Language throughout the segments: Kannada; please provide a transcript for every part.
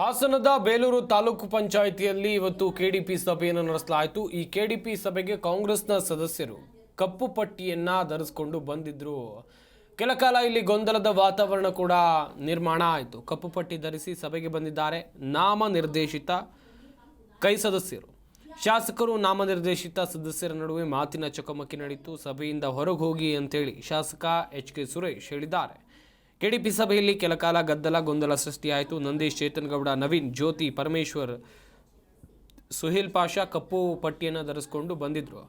ಹಾಸನದ ಬೇಲೂರು ತಾಲೂಕು ಪಂಚಾಯಿತಿಯಲ್ಲಿ ಇವತ್ತು ಕೆಡಿಪಿ ಸಭೆಯನ್ನು ನಡೆಸಲಾಯಿತು. ಈ ಕೆಡಿಪಿ ಸಭೆಗೆ ಕಾಂಗ್ರೆಸ್ನ ಸದಸ್ಯರು ಕಪ್ಪು ಪಟ್ಟಿಯನ್ನ ಧರಿಸಿಕೊಂಡು ಬಂದಿದ್ರು. ಕೆಲ ಕಾಲ ಇಲ್ಲಿ ಗೊಂದಲದ ವಾತಾವರಣ ಕೂಡ ನಿರ್ಮಾಣ ಆಯಿತು. ಕಪ್ಪು ಪಟ್ಟಿ ಧರಿಸಿ ಸಭೆಗೆ ಬಂದಿದ್ದಾರೆ ನಾಮ ನಿರ್ದೇಶಿತ ಕೈ ಸದಸ್ಯರು. ಶಾಸಕರು ನಾಮನಿರ್ದೇಶಿತ ಸದಸ್ಯರ ನಡುವೆ ಮಾತಿನ ಚಕಮಕಿ ನಡೆಯಿತು ಸಭೆಯಿಂದ ಹೊರಗೆ ಹೋಗಿ ಅಂತೇಳಿ ಶಾಸಕ ಎಚ್ ಕೆ ಸುರೇಶ್ ಹೇಳಿದ್ದಾರೆ. ಕೆಡಿಪಿ ಸಭೆಯಲ್ಲಿ ಕೆಲಕಾಲ ಗದ್ದಲ ಗೊಂದಲ ಸೃಷ್ಟಿಯಾಯಿತು. ನಂದೀಶ್, ಚೇತನ್ಗೌಡ, ನವೀನ್, ಜ್ಯೋತಿ, ಪರಮೇಶ್ವರ್, ಸುಹೇಲ್ ಪಾಷಾ, ಕಪ್ಪು ಪಟ್ಟಿಯನ್ನು ಧರಿಸಿಕೊಂಡು ಬಂದಿದ್ದರು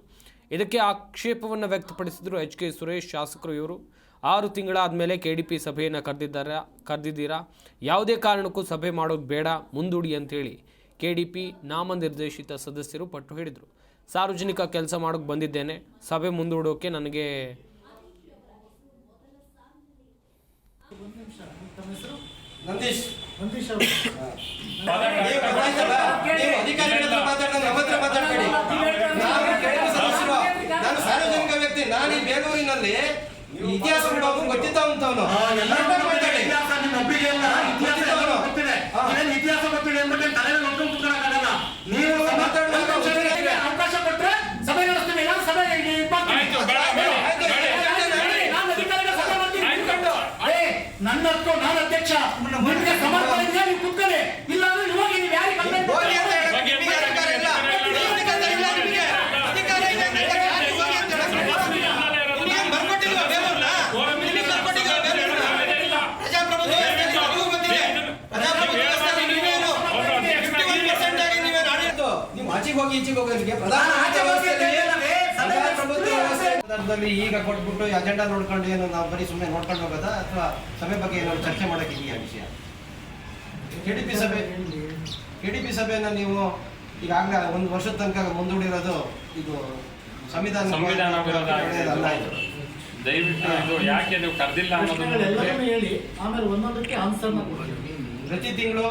ಇದಕ್ಕೆ ಆಕ್ಷೇಪವನ್ನು ವ್ಯಕ್ತಪಡಿಸಿದರು ಎಚ್ ಕೆ ಸುರೇಶ್ ಶಾಸಕರು ಇವರು. ಆರು ತಿಂಗಳಾದ ಮೇಲೆ ಕೆ ಡಿ ಪಿ ಸಭೆಯನ್ನು ಕರೆದಿದ್ದಾರೆ, ಕರೆದಿದ್ದೀರಾ? ಯಾವುದೇ ಕಾರಣಕ್ಕೂ ಸಭೆ ಮಾಡೋದು ಬೇಡ, ಮುಂದೂಡಿ ಅಂತೇಳಿ ಕೆ ಡಿ ಪಿ ನಾಮನಿರ್ದೇಶಿತ ಸದಸ್ಯರು ಪಟ್ಟು ಹಿಡಿದರು. ಸಾರ್ವಜನಿಕ ಕೆಲಸ ಮಾಡೋಕ್ಕೆ ಬಂದಿದ್ದೇನೆ. ಸಭೆ ಮುಂದೂಡೋಕೆ ನನಗೆ ನಂದೀಶ್. ನಂದೀಶ್ ಅವರು. ಅಧಿಕಾರಿಗಳ ಹತ್ರ ಮಾತಾಡ್ದಂಗೆ ನಮ್ಮ ಹತ್ರ ಮಾತಾಡ್ಬೇಡಿ. ನಾನು ಕೆಳಗಿನ ಸದಸ್ಯರು. ನಾನು ಸಾರ್ವಜನಿಕ ವ್ಯಕ್ತಿ. ನಾನು ಈ ಬೇಲೂರಿನಲ್ಲಿ ಇತಿಹಾಸ ಬಿಡೋದು ಗೊತ್ತಿದ್ದ ಅಂತವನು ಮಾತಾಡಿ ಇತಿಹಾಸ ಗೊತ್ತಿದೆ. ಇತಿಹಾಸ ಗೊತ್ತಿದೆ. ಅಂದ್ಬಿಟ್ಟು ಏನ್ ತಲೆಯಲ್ಲಿ ಹೊತ್ಕೊಂಡು ಕೂತ್ಕೊಳ್ಳೋಕ್ಕಾಗಲ್ಲ. ನೀವು ಆಚೆಗೆ ಹೋಗಿ ಈಚೆಗೆ ಹೋಗೋದಕ್ಕೆ ಪ್ರಧಾನ ಸಂದರ್ಭದಲ್ಲಿ ಈಗ ಕೊಟ್ಬಿಟ್ಟು ಅಜೆಂಡಾ ನೋಡ್ಕೊಂಡು ಏನು ನಾವು ಬರೀ ಸುಮ್ಮನೆ ನೋಡ್ಕೊಂಡು ಹೋಗೋದಾ? ಅಥವಾ ಸಭೆ ಬಗ್ಗೆ ಏನಾದ್ರು ಚರ್ಚೆ ಮಾಡೋಕೆ ಇದೆಯಾ ವಿಷಯ? ಕೆಡಿಪಿ ಸಭೆ ಕೆಡಿಪಿ ಸಭೆಯನ್ನ ನೀವು ಈಗಾಗಲೇ ಒಂದು ವರ್ಷದ ತನಕ ಮುಂದೂಡಿರೋದು ಇದು ಸಂವಿಧಾನ ಸಂವಿಧಾನ ವಿರೋಧ ಒಳ್ಳೆಯದಲ್ಲ ಇದು. ದಯವಿಟ್ಟು ಇದು ಯಾಕೆ ನೀವು ಕರೆದಿಲ್ಲ ಅನ್ನೋದನ್ನ ಹೇಳಿ ಆಮೇಲೆ ಒಂದೊಂದಕ್ಕೆ ಆನ್ಸರ್ನ ಕೊಡ್ತೀವಿ. ಪ್ರತಿ ತಿಂಗಳು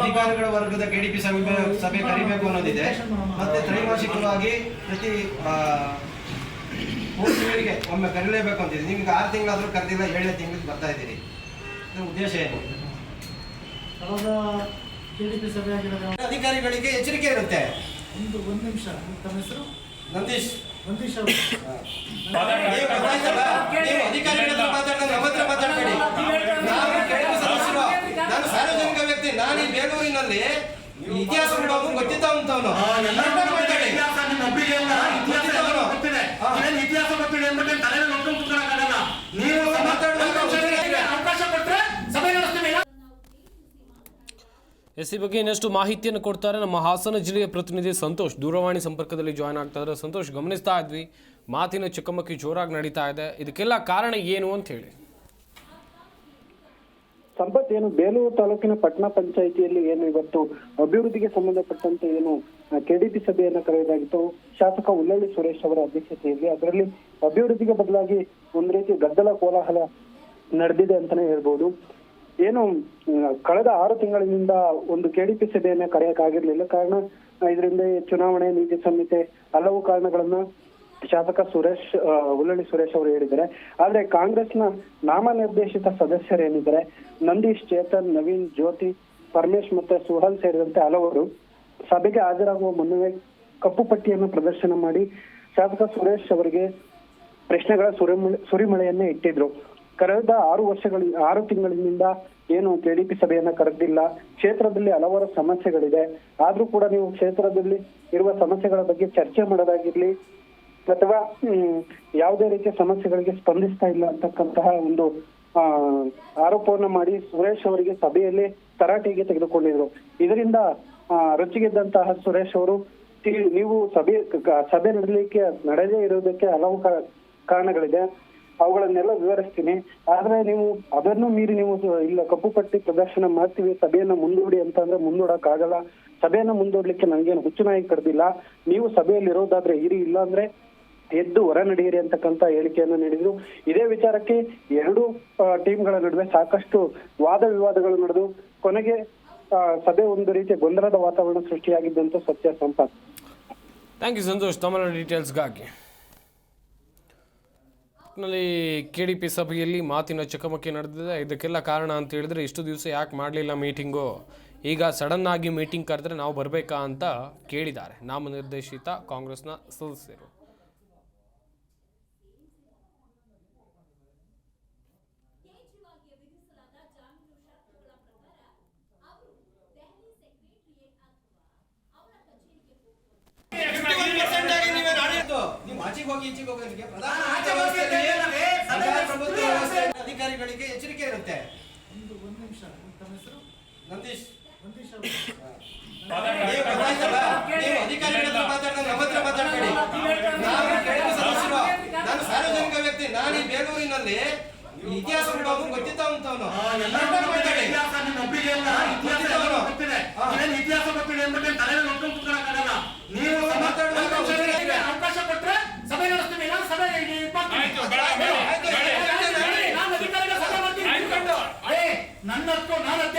ಅಧಿಕಾರಿಗಳ ವರ್ಗದ ಕೆಡಿಪಿ ಸಭೆ ಸಭೆ ಕರಿಬೇಕು ಅನ್ನೋದಿದೆ. ಮತ್ತೆ ತ್ರೈಮಾಸಿಕವಾಗಿ ಪ್ರತಿ ಮೂರು ತಿಂಗಳಿಗೆ ಒಮ್ಮೆ ಕರೀಲೇಬೇಕು ಅಂತಿದೆ. ನಿಮ್ಗೆ ಆರು ತಿಂಗಳಾದ್ರೂ ಕರೆದಿಲ್ಲ ಏಳನೇ ತಿಂಗಳಿಗೆ ಬರ್ತಾ ಇದ್ದೀರಿ. ಇದ್ರ ಉದ್ದೇಶ ಏನು? ಅಧಿಕಾರಿಗಳಿಗೆ ಎಚ್ಚರಿಕೆ ಇರುತ್ತೆ. ಒಂದು ಒಂದು ನಿಮಿಷ. ತಮ್ಮ ಹೆಸರು? ನಂದೀಶ್. ನಂದೀಶ್ ಅವರು. ಈ ಇತಿಹಾಸ ಬಿಡೋದು ಗೊತ್ತಿದ್ದವಂತವನು ಇತಿಹಾಸ ಗೊತ್ತಿದೆ. ಅಂದ್ಬಿಟ್ಟು. ನೀವು ಅವಕಾಶ ಕೊಟ್ರೆ ಸಭೆ ನಡೆಸ್ತೀವಿ ಎಸ್ ಈ ಬಗ್ಗೆ ಇನ್ನಷ್ಟು ಮಾಹಿತಿಯನ್ನು ಕೊಡ್ತಾರೆ ನಮ್ಮ ಹಾಸನ ಜಿಲ್ಲೆಯ ಪ್ರತಿನಿಧಿ ಸಂತೋಷ್. ದೂರವಾಣಿ ಸಂಪರ್ಕದಲ್ಲಿ ಜಾಯ್ನ್ ಆಗ್ತಾ ಇದ್ದಾರೆ. ಸಂತೋಷ್ ಗಮನಿಸ್ತಾ ಇದ್ವಿ. ಮಾತಿನ ಚಕಮಕಿ ಜೋರಾಗಿ ನಡೀತಾ ಇದೆ. ಇದಕ್ಕೆಲ್ಲ ಕಾರಣ ಏನು ಅಂತ ಹೇಳಿ. ಸಂಪತ್ ಏನು? ಬೇಲೂರು ತಾಲೂಕಿನ ಪಟ್ಟಣ ಪಂಚಾಯಿತಿಯಲ್ಲಿ ಏನು ಇವತ್ತು ಅಭಿವೃದ್ಧಿಗೆ ಸಂಬಂಧಪಟ್ಟಂತೆ ಏನು ಕೆಡಿಪಿ ಸಭೆಯನ್ನು ಕರೆಯಲಾಗಿತ್ತು. ಶಾಸಕ ಉಲ್ಲಳ್ಳಿ ಸುರೇಶ್ ಅವರ ಅಧ್ಯಕ್ಷತೆಯಲ್ಲಿ ಅದರಲ್ಲಿ ಅಭಿವೃದ್ಧಿಗೆ ಬದಲಾಗಿ ಒಂದು ರೀತಿ ಗದ್ದಲ ಕೋಲಾಹಲ ನಡೆದಿದೆ ಅಂತಾನೆ ಹೇಳ್ಬೋದು. ಏನು ಕಳೆದ ಆರು ತಿಂಗಳಿನಿಂದ ಒಂದು ಕೆಡಿಪಿ ಸಭೆಯನ್ನ ಕರೆಯಕ್ಕಾಗಿರ್ಲಿಲ್ಲ. ಕಾರಣ ಇದರಿಂದ ಚುನಾವಣೆ, ನೀತಿ ಸಂಹಿತೆ ಹಲವು ಕಾರಣಗಳನ್ನ ಶಾಸಕ ಸುರೇಶ್ ಹುಲ್ಲಳ್ಳಿ ಸುರೇಶ್ ಅವರು ಹೇಳಿದ್ದಾರೆ. ಆದ್ರೆ ಕಾಂಗ್ರೆಸ್ನ ನಾಮನಿರ್ದೇಶಿತ ಸದಸ್ಯರೇನಿದ್ದಾರೆ ನಂದೀಶ್, ಚೇತನ್, ನವೀನ್, ಜ್ಯೋತಿ, ಪರಮೇಶ್ ಮತ್ತೆ ಸುಹಲ್ ಸೇರಿದಂತೆ ಹಲವರು ಸಭೆಗೆ ಹಾಜರಾಗುವ ಮುನ್ನವೇ ಕಪ್ಪು ಪಟ್ಟಿಯನ್ನು ಪ್ರದರ್ಶನ ಮಾಡಿ ಶಾಸಕ ಸುರೇಶ್ ಅವರಿಗೆ ಪ್ರಶ್ನೆಗಳ ಸುರಿಮಳೆ ಸುರಿಮಳೆಯನ್ನೇ ಇಟ್ಟಿದ್ರು. ಕಳೆದ ಆರು ವರ್ಷಗಳ, ಆರು ತಿಂಗಳಿನಿಂದ ಏನು ಕೆಡಿಪಿ ಸಭೆಯನ್ನ ಕರೆದಿಲ್ಲ. ಕ್ಷೇತ್ರದಲ್ಲಿ ಹಲವಾರು ಸಮಸ್ಯೆಗಳಿದೆ. ಆದ್ರೂ ಕೂಡ ನೀವು ಕ್ಷೇತ್ರದಲ್ಲಿ ಇರುವ ಸಮಸ್ಯೆಗಳ ಬಗ್ಗೆ ಚರ್ಚೆ ಮಾಡೋದಾಗಿರ್ಲಿ ಅಥವಾ ಯಾವುದೇ ರೀತಿಯ ಸಮಸ್ಯೆಗಳಿಗೆ ಸ್ಪಂದಿಸ್ತಾ ಇಲ್ಲ ಅಂತಕ್ಕಂತಹ ಒಂದು ಆರೋಪವನ್ನು ಮಾಡಿ ಸುರೇಶ್ ಅವರಿಗೆ ಸಭೆಯಲ್ಲಿ ತರಾಟೆಗೆ ತೆಗೆದುಕೊಂಡಿದ್ರು ಇದರಿಂದ ರೊಚ್ಚಿಗೆದ್ದಂತಹ ಸುರೇಶ್ ಅವರು ನೀವು ಸಭೆ ಸಭೆ ನಡೆಯಲಿಕ್ಕೆ ನಡೆದೇ ಇರುವುದಕ್ಕೆ ಹಲವು ಕಾರಣಗಳಿದೆ. ಅವುಗಳನ್ನೆಲ್ಲ ವಿವರಿಸ್ತೀನಿ. ಆದ್ರೆ ನೀವು, ಅದನ್ನು ಮೀರಿ ನೀವು ಇಲ್ಲ ಕಪ್ಪು ಪಟ್ಟಿ ಪ್ರದರ್ಶನ ಮಾಡ್ತೀವಿ, ಸಭೆಯನ್ನ ಮುಂದೂಡಿ ಅಂತ ಅಂದ್ರೆ ಮುಂದೂಡಕ್ ಆಗಲ್ಲ ಸಭೆಯನ್ನ ಮುಂದೂಡ್ಲಿಕ್ಕೆ ನನಗೇನು ಹುಚ್ಚು ನಾಯಿ ಕರೆದಿಲ್ಲ ನೀವು ಸಭೆಯಲ್ಲಿ ಇರೋದಾದ್ರೆ ಇರಿ ಇಲ್ಲ ಅಂದ್ರೆ ಎದ್ದು ಹೊರ ನಡೆಯಿರಿ ಅಂತಕ್ಕಂತ ಹೇಳಿಕೆಯನ್ನು ನೀಡಿದ್ರು. ಇದೇ ವಿಚಾರಕ್ಕೆ ಎರಡು ಟೀಮ್ಗಳ ನಡುವೆ ಸಾಕಷ್ಟು ವಾದ ವಿವಾದಗಳು ನಡೆದು ಕೊನೆಗೆ ಸಭೆ ಒಂದು ರೀತಿಯ ಗೊಂದಲದ ವಾತಾವರಣ ಸೃಷ್ಟಿಯಾಗಿದ್ದಂತ ಸತ್ಯ ಸಂಪತ್ ಥ್ಯಾಂಕ್ ಯು ಸಂತೋಷ್. ತಮ್ಮ ಡೀಟೇಲ್ಸ್ಗಾಗಿ ನಲ್ಲಿ ಕೆ ಡಿ ಪಿ ಸಭೆಯಲ್ಲಿ ಮಾತಿನ ಚಕಮಕಿ ನಡೆದಿದೆ. ಇದಕ್ಕೆಲ್ಲ ಕಾರಣ ಅಂತ ಹೇಳಿದ್ರೆ ಇಷ್ಟು ದಿವಸ ಯಾಕೆ ಮಾಡಲಿಲ್ಲ ಮೀಟಿಂಗು? ಈಗ ಸಡನ್ನಾಗಿ ಮೀಟಿಂಗ್ ಕರೆದ್ರೆ ನಾವು ಬರಬೇಕಾ ಅಂತ ಕೇಳಿದ್ದಾರೆ. ನಾಮನಿರ್ದೇಶಿತ ಕಾಂಗ್ರೆಸ್ನ ಸದಸ್ಯರು. ಹೋಗಿ ಈಚೆಗೆ ಹೋಗೋರಿಗೆ ಪ್ರಧಾನ ನಾನು ವ್ಯವಸ್ಥೆ ಅಧಿಕಾರಿಗಳಿಗೆ ಎಚ್ಚರಿಕೆ ಇರುತ್ತೆ. ಒಂದು ಒಂದು ನಿಮಿಷ ತಮ್ಮ ಹೆಸರು? ನಂದೀಶ್ ನಂದೀಶ್ ನೀವು ನೀವು ಅಧಿಕಾರಿಗಳ ಹತ್ರ ಮಾತಾಡ್ದಾಗ ನಮ್ಮ ಹತ್ರ ಮಾತಾಡ್ಬೇಡಿ ನಾವು ಕೆಳಗಿನ ಸದಸ್ಯರು ನಾನು ಸಾರ್ವಜನಿಕ ವ್ಯಕ್ತಿ ನಾನು ಈ ಬೇಲೂರಿನಲ್ಲಿ ಇತಿಹಾಸ ಬಿಡೋನು ಗೊತ್ತಿದ್ದವಂತವನು ಮಾತಾಡಿ ಇತಿಹಾಸ ನಿಮ್ಮ ಒಬ್ರಿಗೆ ಅಲ್ಲ, ಇತಿಹಾಸ ಎಲ್ಲರಿಗೂ ಗೊತ್ತಿದೆ. ನೀವೇನು ಇತಿಹಾಸ ಗೊತ್ತಿದೆ ಅಂದ್ಬಿಟ್ಟು ತಲೆ ಮೇಲೆ ಹೊತ್ಕೊಂಡು ಕೂತ್ಕೊಳ್ಳೋಕ್ಕಾಗಲ್ಲ. ನೀವು ಮಾತಾಡುವಾಗ ಒಂದು ನಿಮಿಷ ಇರಿ. ಅವಕಾಶ ಕೊಟ್ರೆ ಸಭೆ ನಡೆಸ್ತೀವಿ ಇಲ್ಲ ಸಭೆ ಇದು ಮಾಡ್ತೀವಿ. ಆಯ್ತು, ಬೇಡ, ಬೇಡ, ಆಯ್ತು, ಬೇಡ. ಆಯ್ತು, ನಾನು ಅಧಿಕಾರಿಗಳ ಸಭೆ ಮಾಡ್ತೀನಿ. ಆಯ್ತು. ಏ, ನನ್ನಷ್ಟು ನಾನು